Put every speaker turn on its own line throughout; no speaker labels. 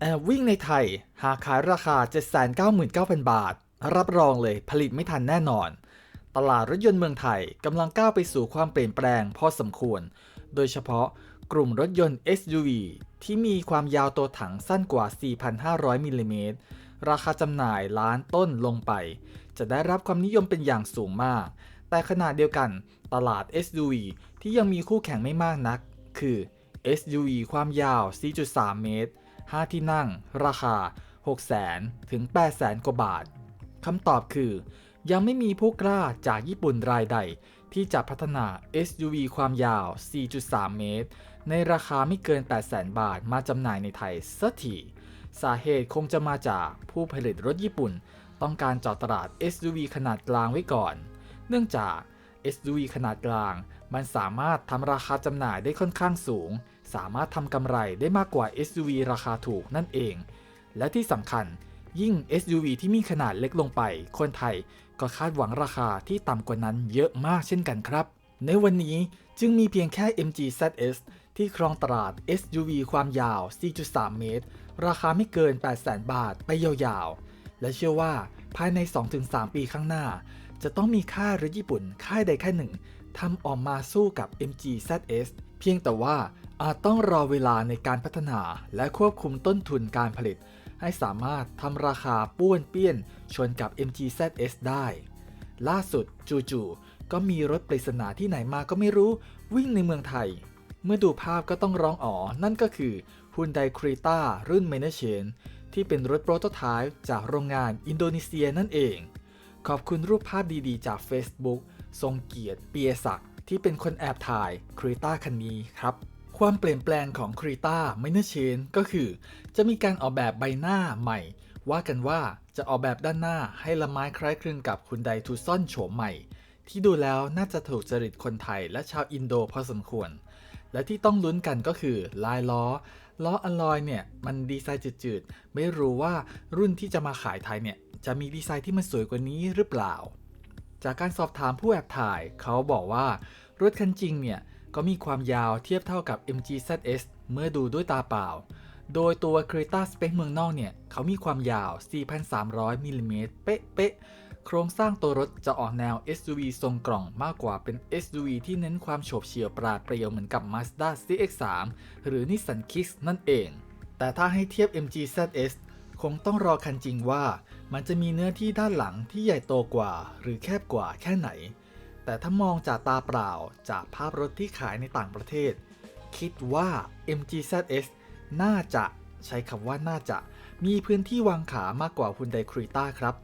แอบวิ่งในไทย หาขายราคา 799,000 บาท รับรองเลยผลิตไม่ทันแน่นอน ตลาดรถยนต์เมืองไทยกำลังก้าวไปสู่ความเปลี่ยนแปลงพอสมควร โดยเฉพาะกลุ่มรถยนต์ SUV ที่มีความยาวตัวถังสั้นกว่า 4,500 มิลลิเมตร ราคาจำหน่ายล้านต้นลงไป จะได้รับความนิยมเป็นอย่างสูงมาก แต่ขณะเดียวกันตลาด SUV ที่ยังมีคู่แข่งไม่มากนัก คือ SUV ความยาว 4.3 เมตร 5 ที่นั่ง ราคา 600,000ถึง 800,000กว่าบาทคำตอบคือ ยังไม่มีผู้กล้าจากญี่ปุ่นรายใด ที่จะพัฒนา SUV ความยาว 4.3 เมตร ในราคาไม่เกิน 800,000บาทมาจำหน่ายในไทยสักทีสาเหตุคงจะมาจากผู้ผลิตรถญี่ปุ่น ต้องการเจาะตลาด SUV ขนาดกลางไว้ก่อน เนื่องจาก SUV ขนาดกลาง มันสามารถทำราคาจำหน่ายได้ค่อนข้างสูง สามารถทำกำไรได้มากกว่า SUV ราคาถูกนั่นเอง และที่สำคัญยิ่ง SUV ที่มีขนาดเล็กลงไป คนไทยก็คาดหวังราคาที่ต่ำกว่านั้นเยอะมากเช่นกันครับ ในวันนี้จึงมีเพียงแค่ MG ZS ที่ครองตลาด SUV ความยาว 4.3 เมตร ราคาไม่เกิน 800,000 บาทไปยาวๆ และเชื่อว่าภายใน 2-3 ปีข้างหน้า จะต้องมีค่ายรถญี่ปุ่นค่ายใดค่ายหนึ่งทำออกมาสู้กับ MG ZS เพียงแต่ว่า อาจต้องรอเวลาในการพัฒนาและควบคุมต้นทุนการผลิต ให้สามารถทำราคาป้วนเปี้ยน ชนกับ MG ZS ได้ ล่าสุดจู่ๆก็มีรถปริศนาที่ไหนมาก็ไม่รู้วิ่งในเมืองไทย เมื่อดูภาพก็ต้องร้องอ๋อ นั่นก็คือ Hyundai Creta รุ่น m a n a c h a n ที่เป็นรถโปรโตไทป์จากโรงงานอินโดนีเซียนั่นเอง ขอบคุณรูปภาพดีๆ จาก Facebook ทรงเกียรติเปียศักดิ์ที่เป็นคนแอบถ่ายครีต้าคันนี้ครับ ความเปลี่ยนแปลงของครีต้าไม่น่าเชนก็คือ จะมีการออกแบบใบหน้าใหม่ ว่ากันว่าจะออกแบบด้านหน้าให้ละไม้คล้ายคลึงกับคุณไดทูซอนโฉมใหม่ ที่ดูแล้วน่าจะถูกจริตคนไทยและชาวอินโดพอสมควร และที่ต้องลุ้นกันก็คือลายล้อ ล้ออลลอยเนี่ยมันดีไซน์จืดๆ ไม่รู้ว่ารุ่นที่จะมาขายไทยเนี่ยจะมีดีไซน์ที่มันสวยกว่านี้หรือเปล่า จากการสอบถามผู้แอบถ่ายเขาบอกว่ารถคันจริงเนี่ย ก็มีความยาวเทียบเท่ากับ MG ZS เมื่อดูด้วยตาเปล่า โดยตัว Creta Spec เมืองนอกเนี่ย เขามีความยาว 4,300มิลลิเมตรเป๊ะๆ โครงสร้างตัวรถจะออกแนว SUV ทรงกล่องมากกว่าเป็น SUV ที่เน้นความโฉบเฉี่ยวปราดเปรียวเหมือนกับ Mazda CX-3 หรือ Nissan Kicks นั่นเอง แต่ถ้าให้เทียบ MG ZS คงต้องรอคันจริงว่า มันจะมีเนื้อที่ด้านหลังที่ใหญ่โตกว่า หรือแคบกว่าแค่ไหน แต่ถ้ามองจากตาเปล่าจากภาพรถที่ขายในต่างประเทศ คิดว่า MG ZS น่าจะใช้คำว่าน่าจะมีพื้นที่วางขามากกว่า Hyundai Creta ครับ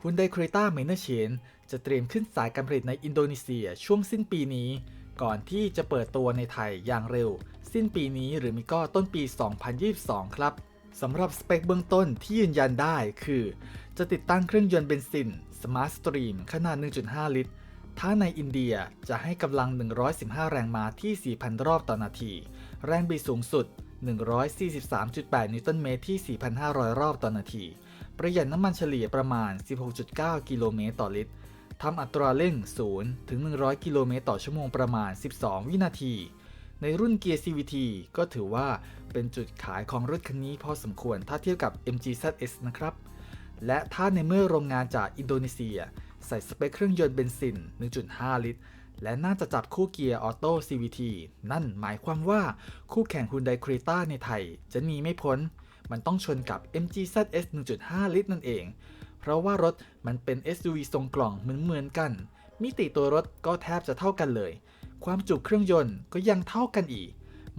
Hyundai Creta m a n a c h a n จะเตรียมขึ้นสายการผลิตในอินโดนีเซียช่วงสิ้นปีนี้ ก่อนที่จะเปิดตัวในไทยอย่างเร็ว สิ้นปีนี้หรือมิก็ต้นปี 2022 ครับสำหรับสเปคเบื้องต้นที่ยืนยันได้คือ จะติดตั้งเครื่องยนต์เบนซิน Smart Stream ขนาด 1.5 ลิตร ถ้าในอินเดียจะให้กำลัง 115 แรงม้าที่ 4,000 รอบต่อนาที แรงบิดสูงสุด 143.8 นิวตันเมตรที่ 4,500 รอบต่อนาที ประหยัดน้ำมันเฉลี่ยประมาณ 16.9 กิโลเมตรต่อลิตรทำอัตราเร่ง 0 ถึง 100 กิโลเมตรต่อชั่วโมงประมาณ 12 วินาที ในรุ่นเกียร์ CVT ก็ถือว่าเป็นจุดขายของรถคันนี้พอสมควรถ้าเทียบกับ MG ZS นะครับ และถ้าในเมื่อโรงงานจากอินโดนีเซีย ใส่สเปคเครื่องยนต์เบนซิน 1.5 ลิตร และน่าจะจับคู่เกียร์ออโต้ CVT นั่นหมายความว่าคู่แข่ง Hyundai Creta ในไทย จะหนีไม่พ้น มันต้องชนกับ MG ZS 1.5 ลิตรนั่นเอง เพราะว่ารถมันเป็น SUV ทรงกล่องเหมือนๆกัน มิติตัวรถก็แทบจะเท่ากันเลย ความจุเครื่องยนต์ก็ยังเท่ากันอีก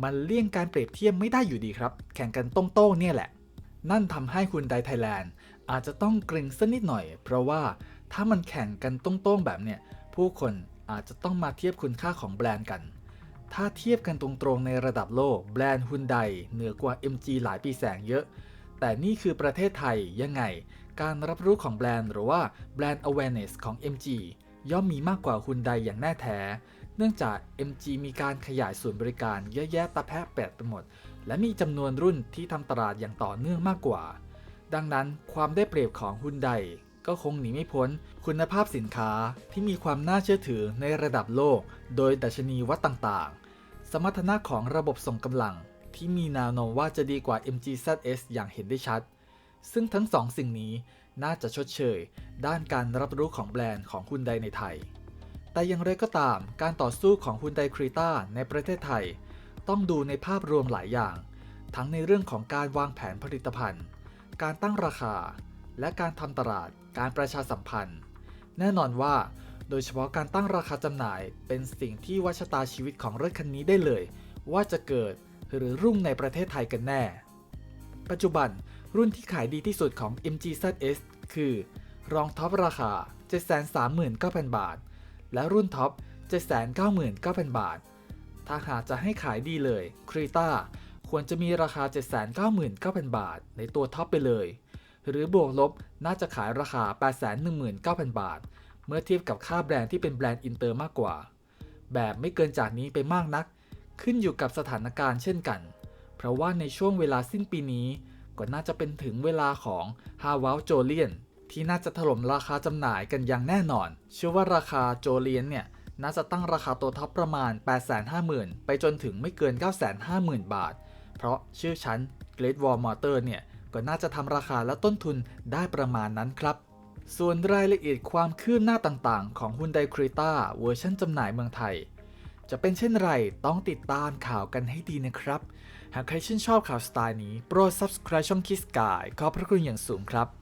มันเลี่ยงการเปรียบเทียบไม่ได้อยู่ดีครับ แข่งกันตรงๆเนี่ยแหละ นั่นทำให้คุณไดไทยแลนด์อาจจะต้องเกรงสักนิดหน่อย เพราะว่า ถ้ามันแข่งกันตรงๆแบบเนี่ยผู้คนอาจจะต้องมาเทียบคุณค่าของแบรนด์กัน ถ้าเทียบกันตรงๆในระดับโลกแบรนด์ฮุนไดเหนือกว่า MG หลายปีแสงเยอะ แต่นี่คือประเทศไทยยังไง การรับรู้ของแบรนด์หรือว่าแบรนด์ awareness ของ MG ย่อมมีมากกว่าฮุนไดอย่างแน่แท้ เนื่องจาก MG มีการขยายส่วนบริการเยอะแยะตะแพะแปดไปหมด และมีจำนวนรุ่นที่ทำตลาดอย่างต่อเนื่องมากกว่า ดังนั้นความได้เปรียบของฮุนได ก็คงหนีไม่พ้นคุณภาพสินค้าที่มีความน่าเชื่อถือในระดับโลก โดยดัชนีวัดต่างๆ สมรรถนะของระบบส่งกำลังที่มีแนวโน้มว่าจะดีกว่า MG ZS อย่างเห็นได้ชัด ซึ่งทั้งสองสิ่งนี้น่าจะชดเชย ด้านการรับรู้ของแบรนด์ของฮุนไดในไทย แต่อย่างไรก็ตาม การต่อสู้ของฮุนไดครีต้าในประเทศไทย ต้องดูในภาพรวมหลายอย่าง ทั้งในเรื่องของการวางแผนผลิตภัณฑ์ การตั้งราคา และการทำตลาด การประชาสัมพันธ์ แน่นอนว่า โดยเฉพาะการตั้งราคาจำหน่ายเป็นสิ่งที่วัชตาชีวิตของรถคันนี้ได้เลย ว่าจะเกิดหรือรุ่งในประเทศไทยกันแน่ ปัจจุบันรุ่นที่ขายดีที่สุดของ MG ZS คือ รองท็อปราคา 739,000 บาท และรุ่นท็อป 799,000 บาท ถ้าหากจะให้ขายดีเลยครีตาควรจะมีราคา 799,000 บาท ในตัวท็อปไปเลย หรือบวกลบน่าจะขายราคา 819,000 บาท เมื่อเทียบกับค่าแบรนด์ที่เป็นแบรนด์อินเตอร์มากกว่า แบบไม่เกินจากนี้ไปมากนัก ขึ้นอยู่กับสถานการณ์เช่นกัน เพราะว่าในช่วงเวลาสิ้นปีนี้ ก็น่าจะเป็นถึงเวลาของ h a w a l j o l i a n ที่น่าจะถล่มราคาจำหน่ายกันอย่างแน่นอน เชื่อว่าราคาโจเลียนเนี่ยน่าจะตั้งราคาตัวท็อปประมาณ 850,000 ไปจนถึงไม่เกิน 950,000 บาท เพราะชื่อชั้น Great Wall Motor เนี่ย ก็น่าจะทำราคาและต้นทุนได้ประมาณนั้นครับ ส่วนรายละเอียดความคืบหน้าต่างๆ ของ Hyundai Creta เวอร์ชันจำหน่ายเมืองไทย จะเป็นเช่นไรต้องติดตามข่าวกันให้ดีนะครับ หากใครชื่นชอบข่าวสไตล์นี้โปรด subscribe ช่อง Kiss Guy ขอบพระคุณอย่างสูงครับ